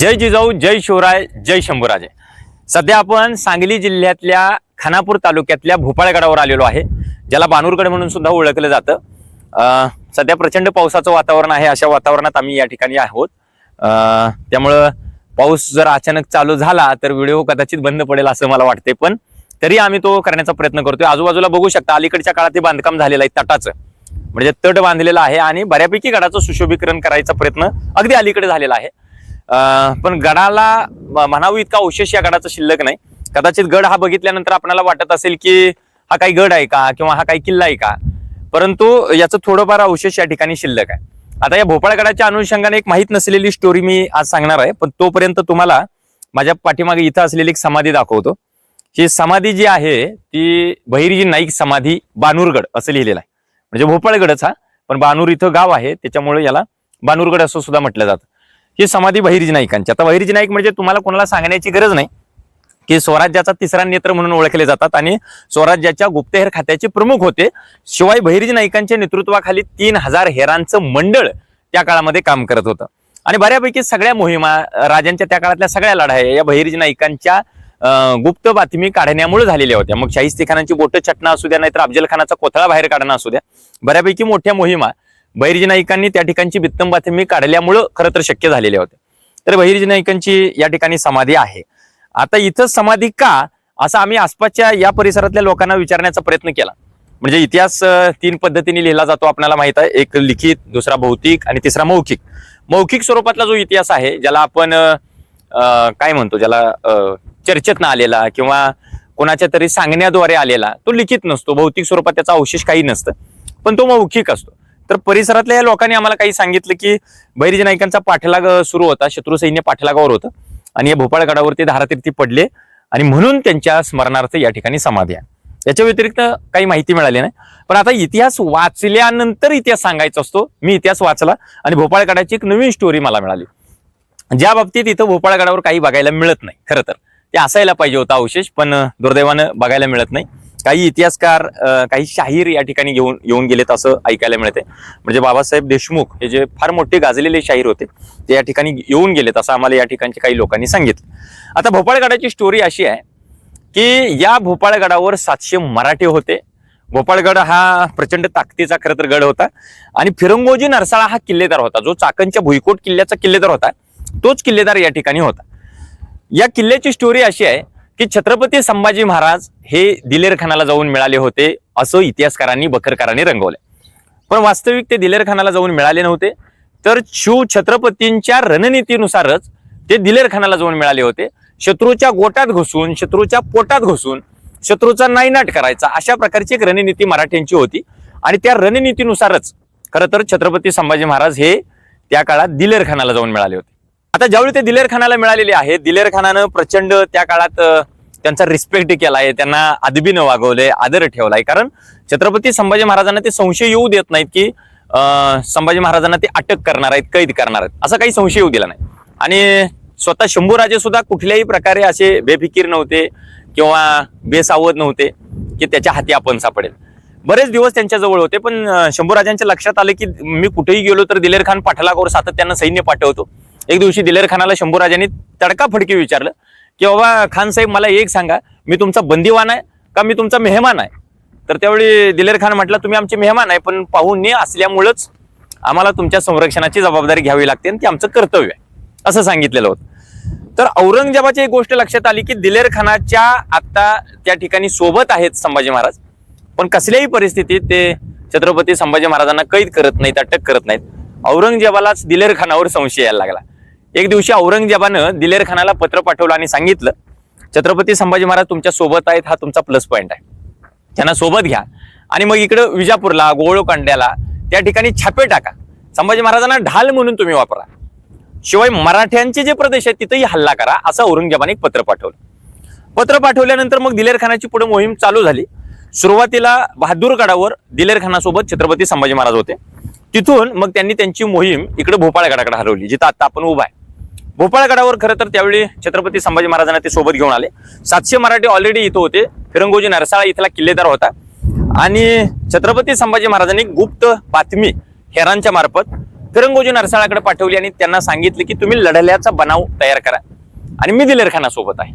जय जिजाऊ जय शिवराय जय शंभूराजे. सध्या आपण सांगली जिल्ह्यातल्या खानापूर तालुक्यातल्या भोपाळगडावर आलेलो आहे ज्याला बानूरगड म्हणून सुद्धा ओळखलं जातं. सध्या प्रचंड पावसाचं वातावरण आहे अशा वातावरणात आम्ही या ठिकाणी आहोत. त्यामुळं पाऊस जर अचानक चालू झाला तर व्हिडिओ कदाचित बंद पडेल असं मला वाटते पण तरी आम्ही तो करण्याचा प्रयत्न करतोय. आजूबाजूला बघू शकता अलीकडच्या काळात हे बांधकाम झालेलं आहे तटाचं. म्हणजे तट बांधलेलं आहे आणि बऱ्यापैकी गडाचं सुशोभीकरण करायचा प्रयत्न अगदी अलीकडे झालेला आहे. पण गडाला म्हणावं इतका अवशेष या गडाचा शिल्लक नाही. कदाचित गड हा बघितल्यानंतर आपल्याला वाटत असेल की हा काही गड आहे का किंवा हा काही किल्ला आहे का? परंतु याचं थोडंफार अवशेष या ठिकाणी शिल्लक आहे. आता या भोपाळगडाच्या अनुषंगाने एक माहीत नसलेली स्टोरी मी आज सांगणार आहे. पण तोपर्यंत तुम्हाला माझ्या पाठीमागे इथं असलेली एक समाधी दाखवतो. ही समाधी जी आहे ती बहिरीजी नाईक समाधी बानूरगड असं लिहिलेलं आहे. म्हणजे भोपाळगडच हा पण बानूर इथं गाव आहे. त्याच्यामुळे याला बानूरगड असं सुद्धा म्हटलं जातं. ही समाधी बहिरीजी नाईकांची. आता बहिरीजी नाईक म्हणजे तुम्हाला कोणाला सांगण्याची गरज नाही की स्वराज्याचा तिसरा नेत्र म्हणून ओळखले जातात आणि स्वराज्याच्या गुप्तहेर खात्याचे प्रमुख होते. शिवाय बहिरीजी नाईकांच्या नेतृत्वाखाली तीन हजार हेरांचं मंडळ त्या काळामध्ये काम करत होतं. आणि बऱ्यापैकी सगळ्या मोहिमा राजांच्या त्या काळातल्या सगळ्या लढाया या बहिरीजी नाईकांच्या गुप्त बातमी काढण्यामुळे झालेल्या होत्या. मग शाहिस्ते खानाची बोटं चटणं असू द्या नाहीतर अफजल खानाचा कोथळा बाहेर काढणं असू द्या. बऱ्यापैकी मोठ्या मोहिमा बहिर्जी नाईकांनी त्या ठिकाणची बित्तम बातमी काढल्यामुळं खरं तर शक्य झालेले होते. तर बहिर्जी नाईकांची या ठिकाणी समाधी आहे. आता इथं समाधी का? असं आम्ही आसपासच्या या परिसरातल्या लोकांना विचारण्याचा प्रयत्न केला. म्हणजे इतिहास तीन पद्धतीने लिहिला जातो आपल्याला माहीत आहे. एक लिखित दुसरा भौतिक आणि तिसरा मौखिक. मौखिक स्वरूपातला जो इतिहास आहे ज्याला आपण काय म्हणतो ज्याला अं, चर्चेतनं आलेला किंवा कोणाच्या तरी सांगण्याद्वारे आलेला तो लिखित नसतो. भौतिक स्वरूपात त्याचा अवशेष काही नसतं. पण तो मौखिक असतो. तर परिसरातल्या या लोकांनी आम्हाला काही सांगितलं की बैरजी नाईकांचा पाठलाग सुरू होता शत्रू सैन्य पाठलागावर होतं आणि या भोपाळगडावरती धारातीर्थी पडले आणि म्हणून त्यांच्या स्मरणार्थ या ठिकाणी समाधी आहे. याच्या व्यतिरिक्त काही माहिती मिळाली नाही पण आता इतिहास वाचल्यानंतर इतिहास सांगायचा असतो. मी इतिहास वाचला आणि भोपाळगडाची एक नवीन स्टोरी मला मिळाली. ज्या बाबतीत इथं भोपाळगडावर काही बघायला मिळत नाही खरं तर. ते असायला पाहिजे होता अवशेष पण दुर्दैवानं बघायला मिळत नाही. काही इतिहासकार काही शाहीर या ठिकाणी घेऊन येऊन गेलेत असं ऐकायला मिळते म्हणजे बाबासाहेब देशमुख हे जे फार मोठे गाजलेले शाहीर होते ते या ठिकाणी येऊन गेलेत असं आम्हाला या ठिकाणच्या काही लोकांनी सांगितलं. आता भोपाळगडाची स्टोरी अशी आहे की या भोपाळगडावर सातशे मराठे होते. भोपाळगड हा प्रचंड ताकदीचा खरं तर गड होता. आणि फिरंगोजी नरसाळा हा किल्लेदार होता. जो चाकणच्या भुईकोट किल्ल्याचा किल्लेदार होता तोच किल्लेदार या ठिकाणी होता. या किल्ल्याची स्टोरी अशी आहे की छत्रपती संभाजी महाराज हे दिलेरखानाला जाऊन मिळाले होते असं इतिहासकारांनी बखरकारांनी रंगवले पण वास्तविक ते दिलेरखानाला जाऊन मिळाले नव्हते तर शिव छत्रपतींच्या रणनीतीनुसारच ते दिलेरखानाला जाऊन मिळाले होते. शत्रूच्या गोटात घुसून शत्रूच्या पोटात घुसून शत्रूचा नायनाट करायचा अशा प्रकारची एक रणनीती मराठ्यांची होती. आणि त्या रणनीतीनुसारच खरं तर छत्रपती संभाजी महाराज हे त्या काळात दिलेरखानाला जाऊन मिळाले होते. आता ज्यावेळी ते दिलेर खानाला मिळालेले आहे दिलेर खानानं प्रचंड त्या काळात त्यांचा रिस्पेक्ट केलाय त्यांना अदबीनं वागवलंय आदर ठेवलाय. कारण छत्रपती संभाजी महाराजांना ते संशय येऊ देत नाहीत की संभाजी महाराजांना ते अटक करणार आहेत कैद करणार आहेत. असा काही संशय येऊ दिला नाही. आणि स्वतः शंभूराजे सुद्धा कुठल्याही प्रकारे असे बेफिकीर नव्हते किंवा बेसावध नव्हते की त्याच्या हाती आपण सापडेल. बरेच दिवस त्यांच्याजवळ होते पण शंभूराजांच्या लक्षात आलं की मी कुठेही गेलो तर दिलेर खान पाठलागावर सातत्यानं सैन्य पाठवतो. एक दिवशी दिलेर खानाला शंभूराजांनी तडकाफडकी विचारलं की बाबा खान साहेब मला एक सांगा मी तुमचा बंदीवान आहे का मी तुमचा मेहमान आहे? तर त्यावेळी दिलेर खान म्हटलं तुम्ही आमचे मेहमान आहे पण पाहुणे असल्यामुळंच आम्हाला तुमच्या संरक्षणाची जबाबदारी घ्यावी लागते आणि ते आमचं कर्तव्य आहे असं सांगितलेलं होतं. तर औरंगजेबाची एक गोष्ट लक्षात आली की दिलेर खानाच्या आत्ता त्या ठिकाणी सोबत आहेत संभाजी महाराज पण कसल्याही परिस्थितीत ते छत्रपती संभाजी महाराजांना कैद करत नाहीत अटक करत नाहीत. औरंगजेबालाच दिलेर खानावर संशय यायला लागला. एक दिवशी औरंगजेबानं दिलेर खानाला पत्र पाठवलं आणि सांगितलं छत्रपती संभाजी महाराज तुमच्यासोबत आहेत हा तुमचा प्लस पॉईंट आहे. त्यांना सोबत घ्या. आणि मग इकडं विजापूरला गोळकांड्याला त्या ठिकाणी छापे टाका. संभाजी महाराजांना ढाल म्हणून तुम्ही वापरा. शिवाय मराठ्यांचे जे प्रदेश आहेत तिथेही हल्ला करा असं औरंगजेबाने एक पत्र पाठवलं. पत्र पाठवल्यानंतर मग दिलेर खानाची पुढे मोहीम चालू झाली. सुरुवातीला बहादूरगडावर दिलेर खानासोबत छत्रपती संभाजी महाराज होते. तिथून मग त्यांनी त्यांची मोहीम इकडे भोपाळगडाकडे हलवली जिथं आता आपण उभा आहे. भोपाळगडावर खरं तर त्यावेळी छत्रपती संभाजी महाराजांना ते सोबत घेऊन आले. सातशे मराठी ऑलरेडी इथं होते. फिरंगोजी नरसाळा इथला किल्लेदार होता. आणि छत्रपती संभाजी महाराजांनी गुप्त बातमी हेरांच्या मार्फत फिरंगोजी नरसाळाकडे पाठवली आणि त्यांना सांगितलं की तुम्ही लढल्याचा बनाव तयार करा. आणि मी दिलेर खानासोबत आहे.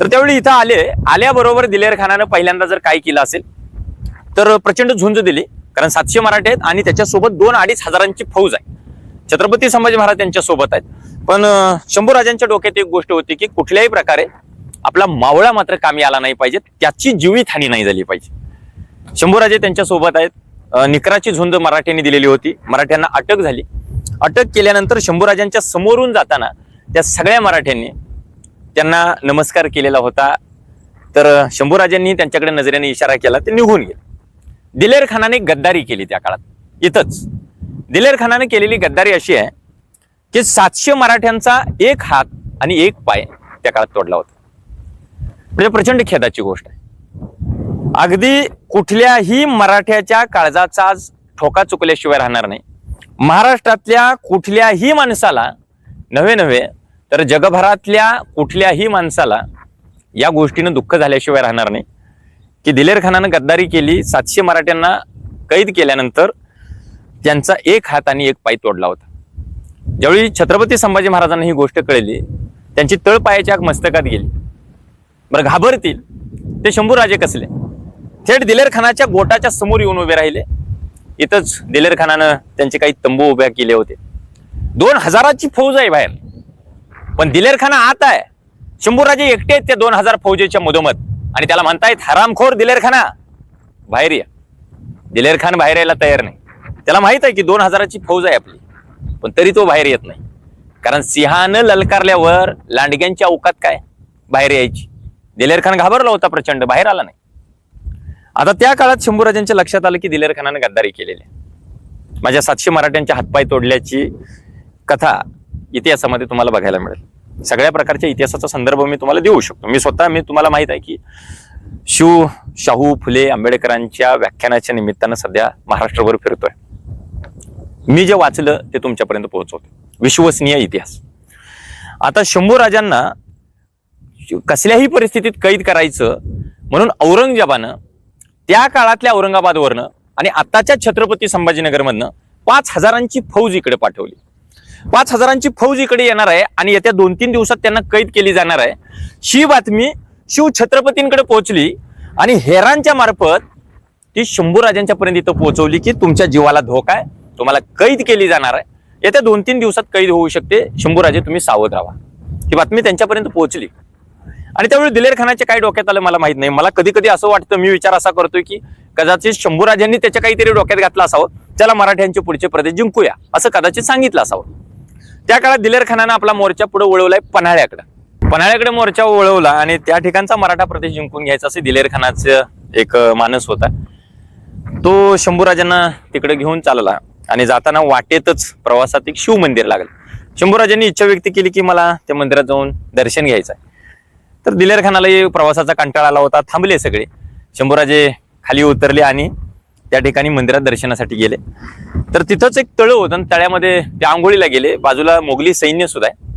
तर त्यावेळी इथं आले. आल्याबरोबर दिलेर खानानं पहिल्यांदा जर काय केलं असेल तर प्रचंड झुंज दिली. कारण सातशे मराठे आहेत आणि त्याच्यासोबत दोन अडीच हजारांची फौज आहे. छत्रपती संभाजी महाराज त्यांच्यासोबत आहेत. पण शंभू राजांच्या डोक्यात एक गोष्ट होती की कुठल्याही प्रकारे आपला मावळा मात्र कामी आला नाही पाहिजे त्याची जीवितहानी नाही झाली पाहिजे. शंभूराजे त्यांच्यासोबत आहेत. निकराची झुंज मराठ्यांनी दिलेली होती. मराठ्यांना अटक झाली. अटक केल्यानंतर शंभूराजांच्या समोरून जाताना त्या सगळ्या मराठ्यांनी त्यांना नमस्कार केलेला होता. तर शंभूराजांनी त्यांच्याकडे नजरेने इशारा केला ते निघून गेले. दिलेर खानाने गद्दारी केली त्या काळात. इथंच. दिलेर खानाने केलेली गद्दारी अशी आहे की सातशे मराठ्यांचा एक हात आणि एक पाय त्या काळात तोडला होता. म्हणजे प्रचंड खेदाची गोष्ट आहे. अगदी कुठल्याही मराठ्याच्या काळजाचा आज ठोका चुकल्याशिवाय राहणार नाही. महाराष्ट्रातल्या कुठल्याही माणसाला नव्हे नव्हे तर जगभरातल्या कुठल्याही माणसाला या गोष्टीनं दुःख झाल्याशिवाय राहणार नाही. की दिलेर खानानं गद्दारी केली सातशे मराठ्यांना कैद केल्यानंतर त्यांचा एक हात आणि एक पाय तोडला होता. ज्यावेळी छत्रपती संभाजी महाराजांना ही गोष्ट कळली त्यांची तळपायाच्या मस्तकात गेली. बरं घाबरतील. ते शंभूराजे कसले? थेट दिलेर खानाच्या गोटाच्या समोर येऊन उभे राहिले. इथंच दिलेर खानानं त्यांचे काही तंबू उभ्या केले होते. दोन हजाराची फौज आहे बाहेर. पण दिलेर खाना आत आहे. शंभूराजे एकटे आहेत त्या दोन हजार फौजेच्या मधोमध. आणि त्याला म्हणतायत हरामखोर दिलेर खाना बाहेर या. दिलेर खान बाहेर यायला तयार नाही. त्याला माहीत आहे की दोन हजाराची फौज आहे आपली. पण तरी तो बाहेर येत नाही. कारण सिंहानं ललकारल्यावर लांडग्यांच्या अवकात काय? बाहेर यायची. दिलेर खान घाबरला होता प्रचंड बाहेर आला नाही. आता त्या काळात शंभूराजांच्या लक्षात आलं की दिलेर खानानं गद्दारी केलेली आहे. माझ्या सातशे मराठ्यांच्या हातपाय तोडल्याची कथा इतिहासामध्ये तुम्हाला बघायला मिळेल. सगळ्या प्रकारच्या इतिहासाचा संदर्भ मी तुम्हाला देऊ शकतो. मी स्वतः मी तुम्हाला माहीत आहे की शिव शाहू फुले आंबेडकरांच्या व्याख्यानाच्या निमित्तानं सध्या महाराष्ट्रभर फिरतोय. मी जे वाचलं ते तुमच्यापर्यंत पोहोचवतो. विश्वसनीय इतिहास. आता शंभू राजांना कसल्याही परिस्थितीत कैद करायचं म्हणून औरंगजेबानं त्या काळातल्या औरंगाबादवरनं आणि आताच्या छत्रपती संभाजीनगरमधनं पाच हजारांची फौज इकडे पाठवली. पाच हजारांची फौज इकडे येणार आहे आणि येत्या दोन तीन दिवसात त्यांना कैद केली जाणार आहे. ही बातमी शिव छत्रपतींकडे पोहोचली आणि हेरांच्या मार्फत ती शंभू पर्यंत इथं पोहोचवली की तुमच्या जीवाला धोका आहे. तुम्हाला कैद केली जाणार आहे. येत्या दोन तीन दिवसात कैद होऊ शकते. शंभूराजे तुम्ही सावध राहा. ही बातमी त्यांच्यापर्यंत पोहोचली. आणि त्यावेळी दिलेर खानाच्या काय डोक्यात आलं मला माहीत नाही. मला कधी कधी असं वाटतं मी विचार असा करतोय की कदाचित शंभूराजांनी त्याच्या काहीतरी डोक्यात घातलं असावं. त्याला मराठ्यांचे पुढचे प्रदेश जिंकूया असं कदाचित सांगितलं असावं. त्या काळात दिलेर खानानं आपला मोर्चा पुढे वळवलाय पन्हाळ्याकडे. पन्हाळ्याकडे मोर्चा वळवला आणि त्या ठिकाणचा मराठा प्रदेश जिंकून घ्यायचा असं दिलेर खानाचं एक मानस होता. तो शंभूराजांना तिकडे घेऊन चालला. आणि जाताना वाटेतच प्रवासात एक शिव मंदिर लागलं. शंभूराजांनी इच्छा व्यक्त केली की मला त्या मंदिरात जाऊन दर्शन घ्यायचं आहे तर दिलेर खानाला प्रवासाचा कंटाळा आला होता थांबले सगळे. शंभूराजे खाली उतरले आणि त्या ठिकाणी मंदिरात दर्शनासाठी गेले. तर तिथंच एक तळ होतं आणि तळ्यामध्ये ते आंघोळीला गेले. बाजूला मोगली सैन्य सुद्धा आहे.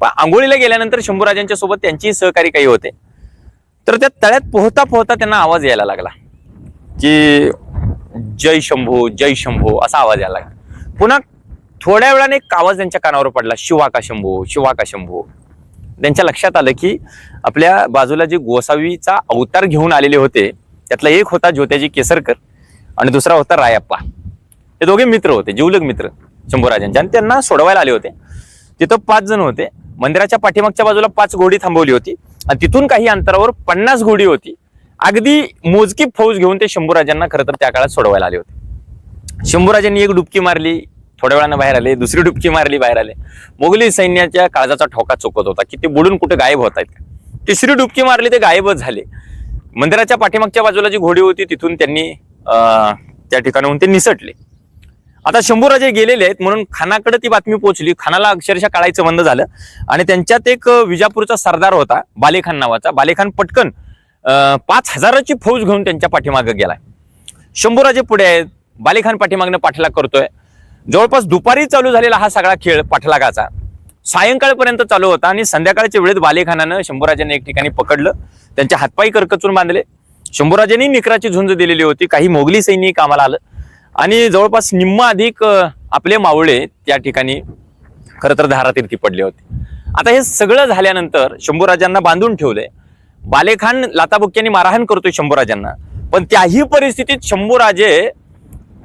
पण आंघोळीला गेल्यानंतर शंभूराजांच्या सोबत त्यांची सहकारी काही होते. तर त्या तळ्यात पोहता पोहता त्यांना आवाज यायला लागला. की जय शंभू जय शंभू असा आवाज यायला लागला. पुन्हा थोड्या वेळाने एक आवाज त्यांच्या कानावर पडला शिवाका शंभू शिवाका शंभू. त्यांच्या लक्षात आलं की आपल्या बाजूला जे गोसावीचा अवतार घेऊन आलेले होते त्यातला एक होता ज्योत्याजी केसरकर आणि दुसरा होता रायप्पा. हे दोघे मित्र होते जीवलग मित्र शंभूराजांचे. आणि त्यांना सोडवायला आले होते. तिथं पाच जण होते. मंदिराच्या पाठीमागच्या बाजूला पाच घोडी थांबवली होती. आणि तिथून काही अंतरावर पन्नास घोडी होती. अगदी मोजकी फौज घेऊन ते शंभूराजांना खरं तर त्या काळात सोडवायला आले होते. शंभूराजांनी एक डुबकी मारली थोड्या वेळानं बाहेर आले दुसरी डुबकी मारली बाहेर आले. मोगली सैन्याच्या काळजाचा ठोका चुकत होता की ते बुडून कुठे गायब होत आहेत तिसरी डुबकी मारली ते गायबच झाले. मंदिराच्या पाठीमागच्या बाजूला जी घोडी होती तिथून त्यांनी त्या ठिकाणाहून ते निसटले. आता शंभूराजे गेलेले आहेत म्हणून खानाकडे ती बातमी पोहोचली. खानाला अक्षरशः काळायचं बंद झालं. आणि त्यांच्यात एक विजापूरचा सरदार होता बालेखान नावाचा. बालेखान पटकन पाच हजाराची फौज घेऊन त्यांच्या पाठीमागे गेलाय. शंभूराजे पुढे आहेत. बालेखान पाठीमागनं पाठलाग करतोय. जवळपास दुपारी चालू झालेला हा सगळा खेळ पाठलागाचा. सायंकाळपर्यंत चालू होता आणि संध्याकाळच्या वेळेत बालेखानानं शंभूराजांनी एक ठिकाणी पकडलं. त्यांच्या हातपायी करकचून बांधले. शंभूराजांनी निकराची झुंज दिलेली होती. काही मोगली सैनिक कामाला आलं. आणि जवळपास निम्म अधिक आपले मावळे त्या ठिकाणी खरं तर धारातीर्थी पडले होते. आता हे सगळं झाल्यानंतर शंभूराजांना बांधून ठेवलंय. बालेखान लाताबुक्यांनी मारहाण करतोय शंभूराजांना. पण त्याही परिस्थितीत शंभूराजे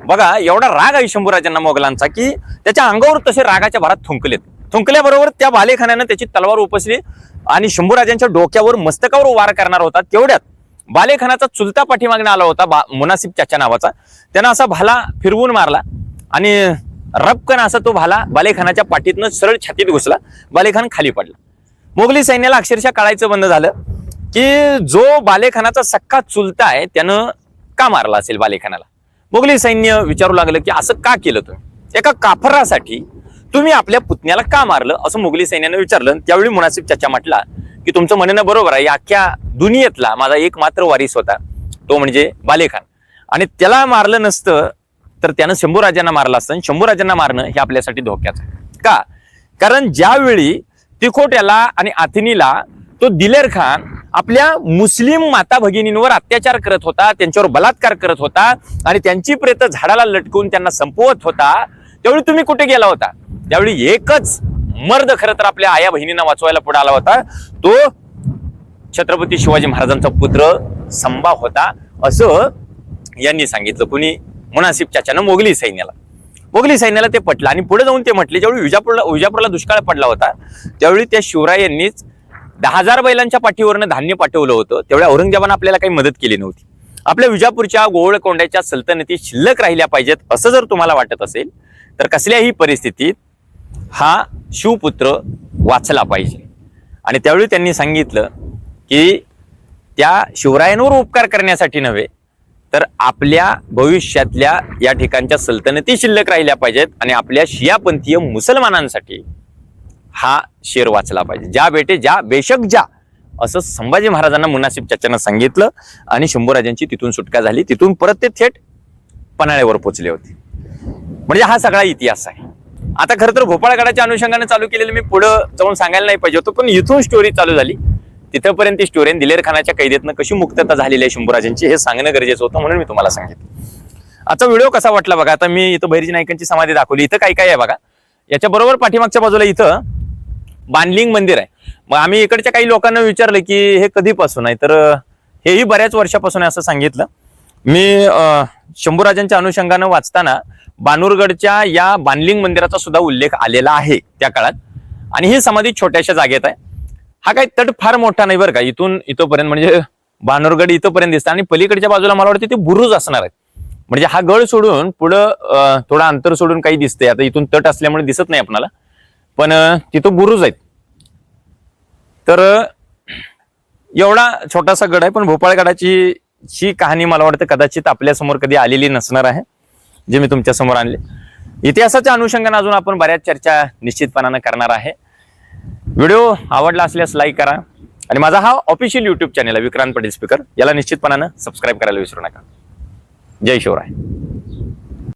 बघा एवढा राग आहे शंभूराजांना मोगलांचा की त्याच्या अंगावर तसे रागाच्या भरात थुंकलेत. थुंकल्याबरोबर त्या बालेखान्यानं त्याची तलवार उपसली आणि शंभूराजांच्या डोक्यावर मस्तकावर वार करणार होता तेवढ्यात बालेखानाचा चुलता पाठीमागणे आला होता बा मुनासिब चाचा नावाचा. त्यानं असा भाला फिरवून मारला आणि रपकन असा तो भाला बालेखानाच्या पाठीतनं सरळ छातीत घुसला. बालेखान खाली पडला. मोगली सैन्याला अक्षरशः काढायचं बंद झालं. की जो बालेखानाचा सक्का चुलता आहे त्यानं का मारला असेल बालेखानाला? मोगली सैन्य विचारू लागलं की असं का केलं तुम्ही? एका काफरासाठी तुम्ही आपल्या पुतण्याला का मारलं? असं मोगली सैन्यानं विचारलं. त्यावेळी मुनासिब चाचा म्हटला की तुमचं म्हणणं बरोबर आहे. या अख्ख्या दुनियेतला माझा एक मात्र वारीस होता. तो म्हणजे बालेखान. आणि त्याला मारलं नसतं तर त्यानं शंभूराजांना मारलं असतं. आणि शंभूराजांना मारणं हे आपल्यासाठी धोक्याचं का? कारण ज्यावेळी तिखोट्याला आणि आथिनीला तो दिलेर खान आपल्या मुस्लिम माता भगिनींवर अत्याचार करत होता त्यांच्यावर बलात्कार करत होता आणि त्यांची प्रेत झाडाला लटकून त्यांना संपवत होता त्यावेळी तुम्ही कुठे गेला होता? त्यावेळी एकच मर्द खरं तर आपल्या आया बहिणींना वाचवायला पुढे आला होता. तो छत्रपती शिवाजी महाराजांचा पुत्र संभा होता. असं यांनी सांगितलं. कुणी? मुनासिब चाच्यानं मोगली सैन्याला. मोगली सैन्याला ते पटलं आणि पुढे जाऊन ते म्हटले ज्यावेळी विजापूरला विजापूरला दुष्काळ पडला होता त्यावेळी त्या शिवरायांनीच दहा हजार बैलांच्या पाठीवरनं धान्य पाठवलं होतं. तेवढ्या औरंगजेबानं आपल्याला काही मदत केली नव्हती. आपल्या विजापूरच्या गोवळकोंड्याच्या सल्तनती शिल्लक राहिल्या पाहिजेत असं जर तुम्हाला वाटत असेल तर कसल्याही परिस्थितीत हा शिवपुत्र वाचला पाहिजे. आणि त्यावेळी त्यांनी सांगितलं की त्या शिवरायांवर उपकार करण्यासाठी नव्हे तर आपल्या भविष्यातल्या या ठिकाणच्या सल्तनती शिल्लक राहिल्या पाहिजेत आणि आपल्या शियापंथीय मुसलमानांसाठी हा शेर वाचला पाहिजे. ज्या बेटे ज्या बेशक ज्या असं संभाजी महाराजांना मुनासिब चाच्यानं सांगितलं आणि शंभूराजांची तिथून सुटका झाली. तिथून परत ते थेट पन्हाळ्यावर पोचले होते. म्हणजे हा सगळा इतिहास आहे. आता खरं तर भोपाळगडाच्या अनुषंगाने चालू केलेलं मी पुढं जाऊन सांगायला नाही पाहिजे होतं पण इथून स्टोरी चालू झाली. तिथंपर्यंत ती स्टोरी दिलेर खानाच्या कैदेतनं कशी मुक्तता झालेली आहे शंभूराजांची हे सांगणं गरजेचं होतं म्हणून मी तुम्हाला सांगितलं. आता व्हिडिओ कसा वाटला बघा आता मी इथं भैरजी नायकांची समाधी दाखवली. इथं काय काय आहे बघा? याच्याबरोबर पाठीमागच्या बाजूला इथं बांधलिंग मंदिर आहे. मग आम्ही इकडच्या काही लोकांना विचारलं की हे कधीपासून आहे? तर हेही बऱ्याच वर्षापासून आहे असं सांगितलं. मी शंभूराजांच्या अनुषंगानं वाचताना बानूरगडच्या या बांधलिंग मंदिराचा सुद्धा उल्लेख आलेला आहे त्या काळात. आणि ही समाधी छोट्याशा जागेत आहे. हा काही तट फार मोठा नाही बरं का. इथून इथंपर्यंत म्हणजे बानूरगड इथंपर्यंत दिसतं. आणि पलीकडच्या बाजूला मला वाटतं ते बुरुज असणार आहेत. म्हणजे हा गड सोडून पुढं थोडं अंतर सोडून काही दिसतंय. आता इथून तट असल्यामुळे दिसत नाही आपल्याला. पण तिथं बुरुज आहेत. तर एवढा छोटासा गड आहे पण भोपाळगडाची ही कहाणी मला वाटतं कदाचित आपल्यासमोर कधी आलेली नसणार आहे जे मी तुमच्यासमोर आणले. इतिहासाच्या अनुषंगाने अजून आपण बऱ्याच चर्चा निश्चितपणानं करणार आहे. व्हिडिओ आवडला असल्यास लाईक करा आणि माझा हा ऑफिशियल युट्यूब चॅनल आहे विक्रांत पटेल स्पीकर. याला निश्चितपणानं सबस्क्राईब करायला विसरू नका. जय शिवराय.